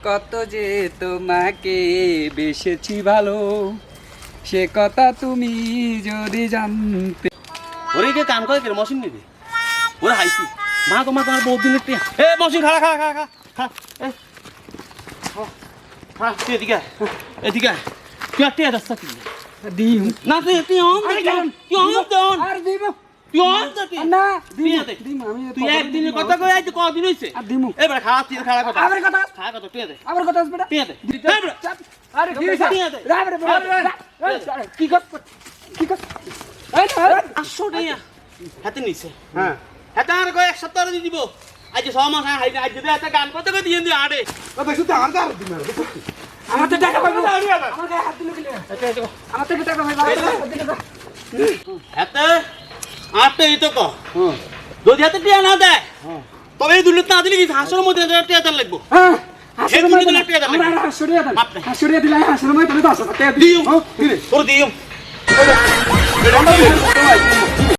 কত যে তোমাকে বেসেছি ভালো সে কথা তুমি যদি জানতে ওরে কে কাম করে কে মশিন নিবি ওরে হাইছি মা তোমার তোমার বহুত দিনের টিয়া এ মশিন খা খা খা খা এ। হ্যাঁ তুই এদিকে এদিকে। তুই টিয়া রাস্তা কি? দিম না তুই না দিম আমি তুই একদিনের কথা কই আজ কদিন হইছে? আর দিমু। এবারে খাওয়া তুই খাড়া কথা। আবার কথা খাড়া কথা তুই দে। আবার কথা আসবে তুই দে। আরে কি হইছে? দিয়ে দে। রাবড়ে বড়। আরে, আরে, এই, আরে, কি কর? কি কর? এই আসো টিয়া হাতে নিছে। হ্যাঁ। হাতে আর কয় এক সপ্তাহ দিয়ে দিব। আজ ছ হাই আজ যদি একটা গান করতে কই দিয়ে দি আড়ে। আমার তো টাকা পাবো আমার গায়ে হাত দিলে কি আমার থেকে টাকা পাবো হাতে। আটটা এই তো ক যদি হাতে টিয়া না দেয় তবে এই দুলিত না দিলে কি হাসর মধ্যে টিয়া দেন লাগবো? হ্যাঁ হাসুরিয়া দেন বাপ রে। হাসুরিয়া দিলে হাসির মধ্যে দিও। দিও।